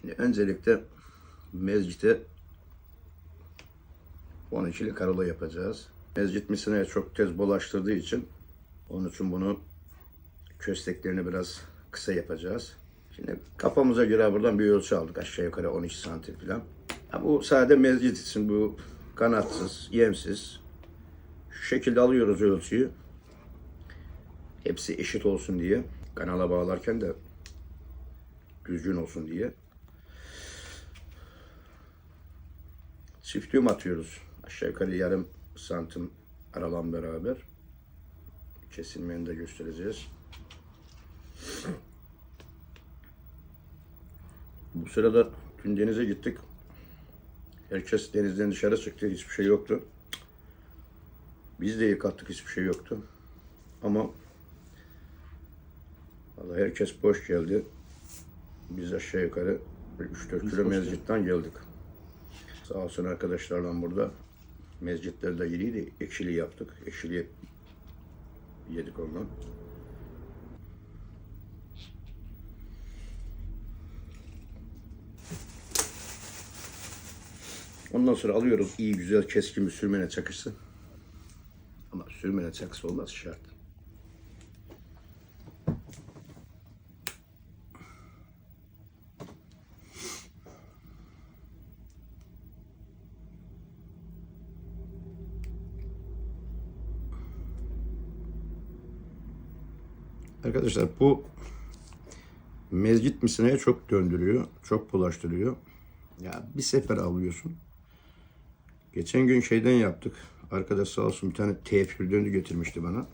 Şimdi öncelikle mezcite 12'li karola yapacağız. Mezcit misineye çok tez bulaştırdığı için onun için bunu kösteklerini biraz kısa yapacağız. Şimdi kafamıza göre buradan bir ölçü aldık. Aşağı yukarı 12 santim falan. Ha, bu sade mezcit için bu kanatsız, yemsiz. Şu şekilde alıyoruz ölçüyü. Hepsi eşit olsun diye. Kanala bağlarken de düzgün olsun diye. Çift düğüm atıyoruz. Aşağı yukarı yarım santim aralan beraber. Kesilmeni de göstereceğiz. Bu sırada dün denize gittik. Herkes denizden dışarı çıktı. Hiçbir şey yoktu. Biz de yıkattık. Hiçbir şey yoktu. Ama Vallahi herkes boş geldi. Biz aşağı yukarı 3-4 kilo mezcitten geldik. Sağ olsun arkadaşlarla burada mezcitlerde yeriydi. Ekşili yaptık. Ekşili yedik ondan. Ondan sonra alıyoruz iyi güzel keskin bir sürmene çakısı. Ama sürmene çakısı olmaz şart. Arkadaşlar bu mezgit misineye çok döndürüyor. Çok bulaştırıyor. Ya bir sefer alıyorsun. Geçen gün şeyden yaptık. Arkadaş sağ olsun bir tane tefür döndü getirmişti bana.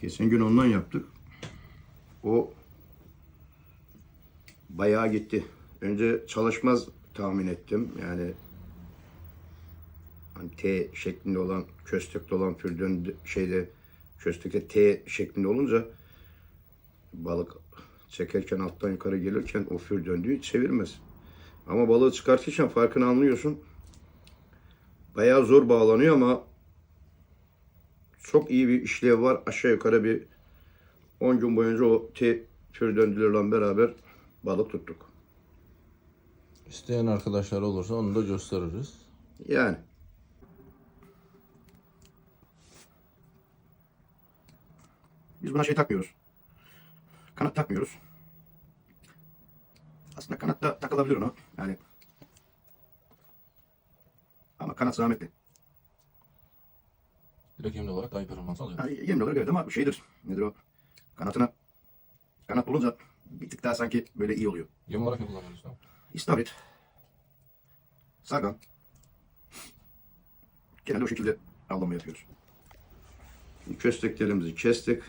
Geçen gün ondan yaptık. O bayağı gitti. Önce çalışmaz tahmin ettim. Yani hani T şeklinde olan köstekte olan fürdön şeyde köstekte T şeklinde olunca balık çekerken alttan yukarı gelirken o für döndüğü çevirmez. Ama balığı çıkartırken farkını anlıyorsun. Bayağı zor bağlanıyor ama çok iyi bir işlev var. Aşağı yukarı bir 10 gün boyunca o T für döndülerle beraber balık tuttuk. İsteyen arkadaşlar olursa onu da gösteririz. Yani. Biz buna şey takmıyoruz. Kanat takmıyoruz. Aslında kanat da takılabilir ona. Yani. Ama kanat zahmetli. Direkt yemli olarak daha iyi performans alıyor. Yani yemli olarak evet ama şeydir. Nedir o? Kanatına kanat bulunca bir tık daha sanki böyle iyi oluyor. Yem olarak ne kullanıyoruz? İstavrit. Sagan. Genelde o şekilde avlama yapıyoruz. Kösteklerimizi kestik.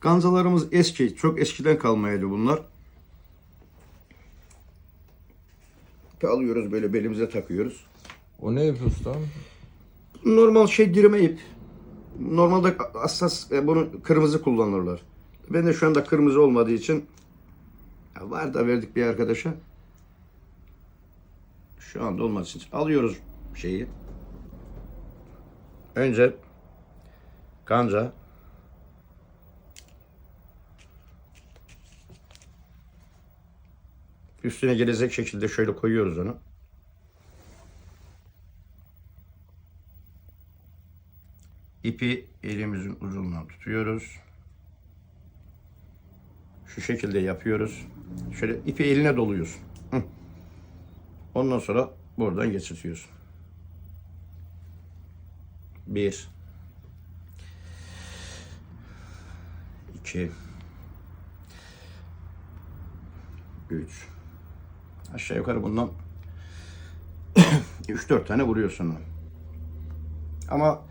Ganzalarımız eski, çok eskiden kalmaydı bunlar. Alıyoruz böyle belimize takıyoruz. O ne yapıyor ustam? Normal şey dirime ip. Normalde hassas e, bunu kırmızı kullanırlar. Ben de şu anda kırmızı olmadığı için ya var da verdik bir arkadaşa. Şu anda olmadığı için alıyoruz şeyi. Önce kanca üstüne gelecek şekilde şöyle koyuyoruz onu. İpi elimizin ucundan tutuyoruz. Şu şekilde yapıyoruz. Şöyle ipi eline doluyorsun. Ondan sonra buradan geçirtiyorsun. Bir. iki, Üç. Aşağı yukarı bundan 3-4 tane vuruyorsun. Ama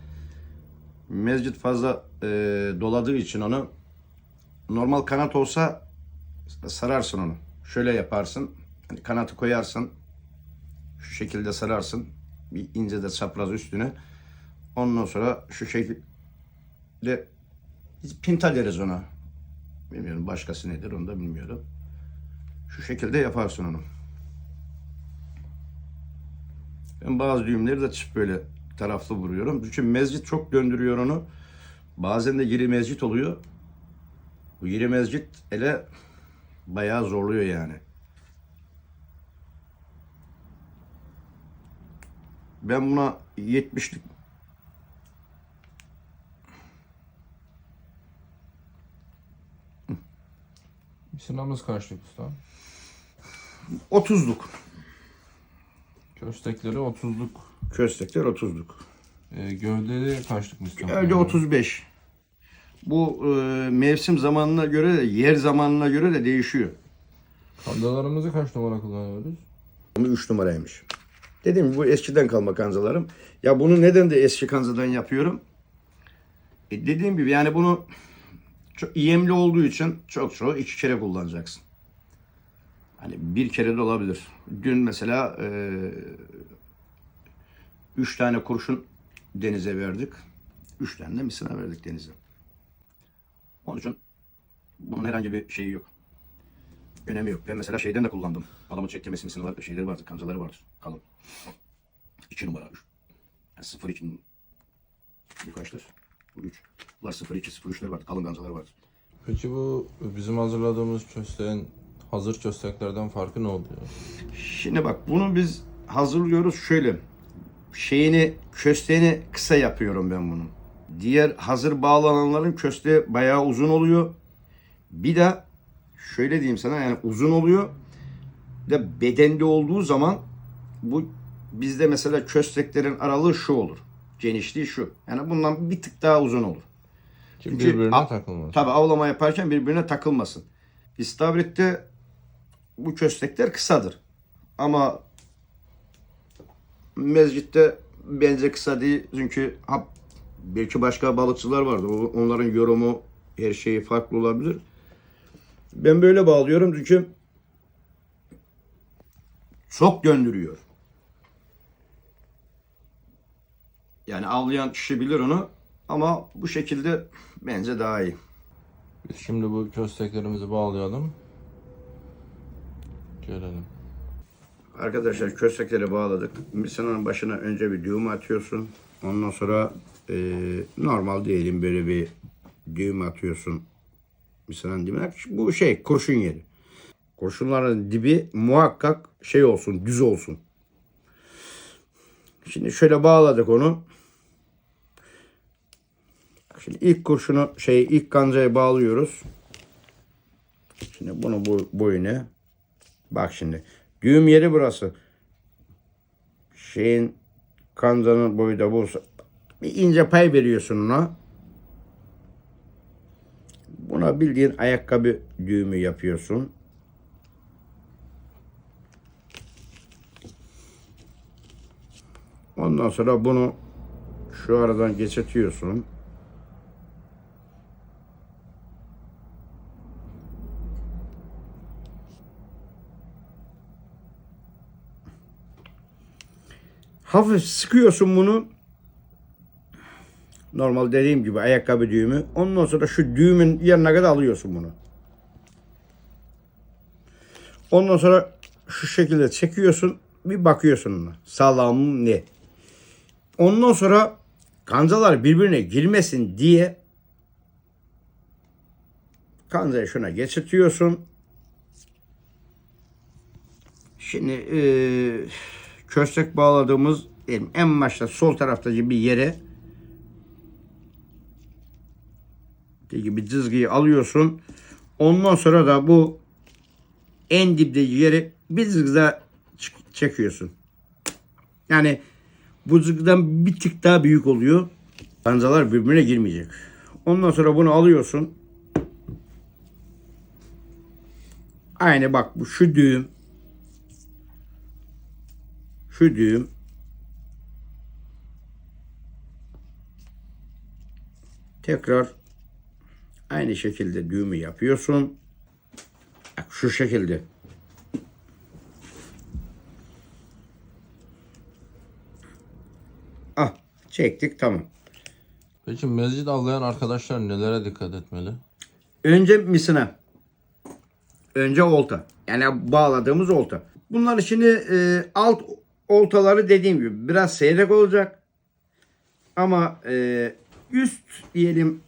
mezcit fazla e, doladığı için onu normal kanat olsa sararsın onu. Şöyle yaparsın. Hani kanatı koyarsın. Şu şekilde sararsın. Bir ince de çapraz üstüne. Ondan sonra şu şekilde pinta deriz ona. Bilmiyorum başkası nedir onu da bilmiyorum. Şu şekilde yaparsın onu. Ben bazı düğümleri de çift böyle taraflı vuruyorum. Çünkü mezcit çok döndürüyor onu. Bazen de giri mezcit oluyor. Bu giri mezcit ele bayağı zorluyor yani. Ben buna 70'lik Misinamız kaçlık usta? 30'luk. Köstekleri 30'luk. Köstekler 30'luk. E, gövdeleri kaçlık misina? Önce 35. Bu e, mevsim zamanına göre de yer zamanına göre de değişiyor. Kandalarımızı kaç numara kullanıyoruz? Bu 3 numaraymış. Dediğim gibi bu eskiden kalma kanzalarım. Ya bunu neden de eski kanzadan yapıyorum? E dediğim gibi yani bunu çok yemli olduğu için çok çok iki kere kullanacaksın. Hani bir kere de olabilir. Dün mesela e, üç tane kurşun denize verdik. Üç tane de misina verdik denize. Onun için bunun herhangi bir şeyi yok. Önemi yok. Ben mesela şeyden de kullandım. Adamın çektirmesi misini var, şeyleri vardı, kancaları vardır. Kalın. İki numara. Üç. Yani sıfır iki. Kaçtır? Bu üç. Bunlar sıfır iki, sıfır üçler vardı. Kalın kancaları vardı. Peki bu bizim hazırladığımız kösteğin hazır kösteklerden farkı ne oluyor? Şimdi bak bunu biz hazırlıyoruz şöyle. Şeyini, kösteğini kısa yapıyorum ben bunun. Diğer hazır bağlananların kösteği bayağı uzun oluyor. Bir de şöyle diyeyim sana yani uzun oluyor. De bedende olduğu zaman bu bizde mesela kösteklerin aralığı şu olur. Genişliği şu. Yani bundan bir tık daha uzun olur. Çünkü birbirine takılmaz. Tabi avlama yaparken birbirine takılmasın. İstavrit'te bu köstekler kısadır. Ama mezcitte bence kısa değil. Çünkü ha, belki başka balıkçılar vardır. Onların yorumu her şeyi farklı olabilir. Ben böyle bağlıyorum çünkü çok döndürüyor. Yani avlayan kişi bilir onu ama bu şekilde bence daha iyi. Biz şimdi bu kösteklerimizi bağlayalım. Gelelim. Arkadaşlar köstekleri bağladık. Misanın başına önce bir düğüm atıyorsun. Ondan sonra e, normal diyelim böyle bir düğüm atıyorsun. Misanın dibine. Bu şey kurşun yeri. Kurşunların dibi muhakkak şey olsun, düz olsun. Şimdi şöyle bağladık onu. Şimdi ilk kurşunu şey ilk kancayı bağlıyoruz. Şimdi bunu bu boyuna Bak şimdi. Düğüm yeri burası. Şeyin kancanın boyu da bu. Bir ince pay veriyorsun ona. Buna bildiğin ayakkabı düğümü yapıyorsun. Ondan sonra bunu şu aradan geçirtiyorsun. Hafif sıkıyorsun bunu. Normal dediğim gibi ayakkabı düğümü. Ondan sonra şu düğümün yanına kadar alıyorsun bunu. Ondan sonra şu şekilde çekiyorsun. Bir bakıyorsun ona. Sağlam ne? Ondan sonra kancalar birbirine girmesin diye kancayı şuna geçirtiyorsun. Şimdi eee köstek bağladığımız diyelim en başta sol taraftaki bir yere gibi dizgiyi alıyorsun. Ondan sonra da bu en dipteki yeri bir dizgide ç- çekiyorsun. Yani bu dizgiden bir tık daha büyük oluyor. Kancalar birbirine girmeyecek. Ondan sonra bunu alıyorsun. Aynı bak bu şu düğüm şu düğüm tekrar aynı şekilde düğümü yapıyorsun. Bak şu şekilde. Ah çektik tamam. Peki mezcit avlayan arkadaşlar nelere dikkat etmeli? Önce misina. Önce olta. Yani bağladığımız olta. Bunlar şimdi e, alt oltaları dediğim gibi biraz seyrek olacak. Ama e, üst diyelim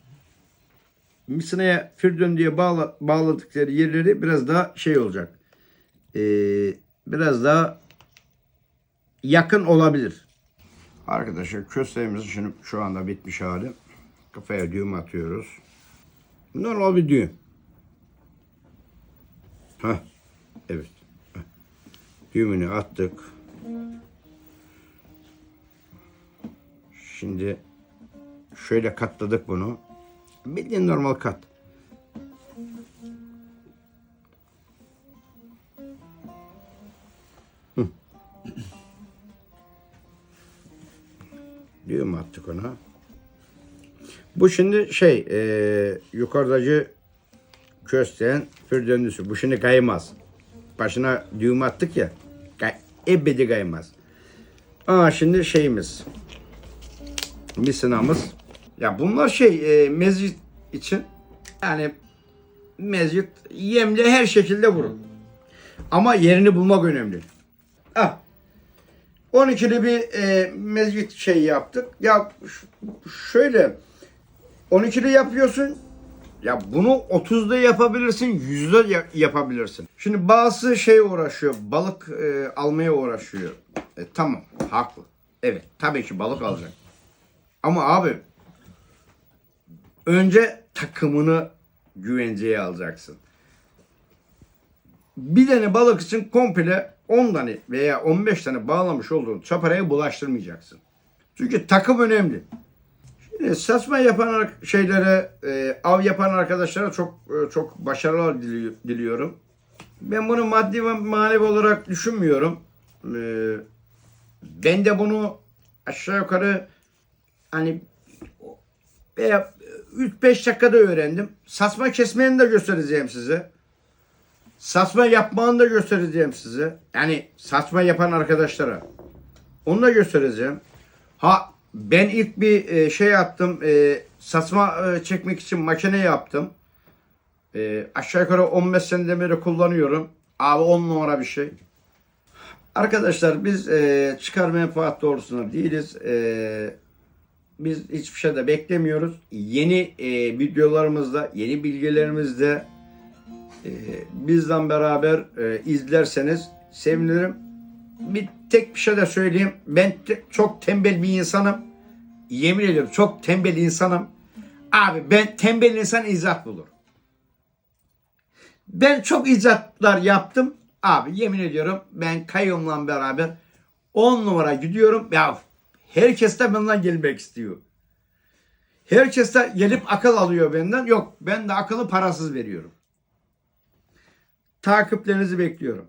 misinaya fürdön diye bağla, bağladıkları yerleri biraz daha şey olacak. Ee, biraz daha yakın olabilir. Arkadaşlar kösteğimiz şimdi şu anda bitmiş hali. Kafaya düğüm atıyoruz. Normal bir düğüm. Hah. Evet. Hah. Düğümünü attık. Şimdi şöyle katladık bunu. Bildiğin normal kat. Düğüm attık ona. Bu şimdi şey e, yukarıdaki kösteğin fürdöndüsü. Bu şimdi kaymaz. Başına düğüm attık ya. Ebedi kaymaz. Aa şimdi şeyimiz. Misinamız. Ya bunlar şey e, mezgit için yani mezgit yemle her şekilde vurun. Ama yerini bulmak önemli. Ah. 12'li bir e, mezgit şey yaptık. Ya şöyle 12'li yapıyorsun. Ya bunu 30'da yapabilirsin, 100'de ya- yapabilirsin. Şimdi bazı şey uğraşıyor, balık e, almaya uğraşıyor. E, tamam, haklı. Evet, tabii ki balık alacak. Ama abi önce takımını güvenceye alacaksın. Bir tane balık için komple 10 tane veya 15 tane bağlamış olduğun çaparaya bulaştırmayacaksın. Çünkü takım önemli. Şimdi saçma yapan şeylere, e, av yapan arkadaşlara çok e, çok başarılar dili- diliyorum. Ben bunu maddi ve manevi olarak düşünmüyorum. E, ben de bunu aşağı yukarı hani veya 3-5 dakikada öğrendim. Saçma kesmeni de göstereceğim size. Saçma yapmanı da göstereceğim size. Yani saçma yapan arkadaşlara. Onu da göstereceğim. Ha ben ilk bir e, şey yaptım. E, saçma e, çekmek için makine yaptım. E, aşağı yukarı 15 seneden beri kullanıyorum. Abi 10 numara bir şey. Arkadaşlar biz e, çıkar menfaat doğrultusunda değiliz. E, biz hiçbir şey de beklemiyoruz. Yeni videolarımızda, yeni bilgilerimizde bizden beraber izlerseniz sevinirim. Bir tek bir şey de söyleyeyim. Ben te- çok tembel bir insanım. Yemin ediyorum çok tembel insanım. Abi ben tembel insan icat bulur. Ben çok icatlar yaptım. Abi yemin ediyorum ben kayyumla beraber 10 numara gidiyorum. Ya herkes de benden gelmek istiyor. Herkes de gelip akıl alıyor benden. Yok ben de akıllı parasız veriyorum. Takiplerinizi bekliyorum.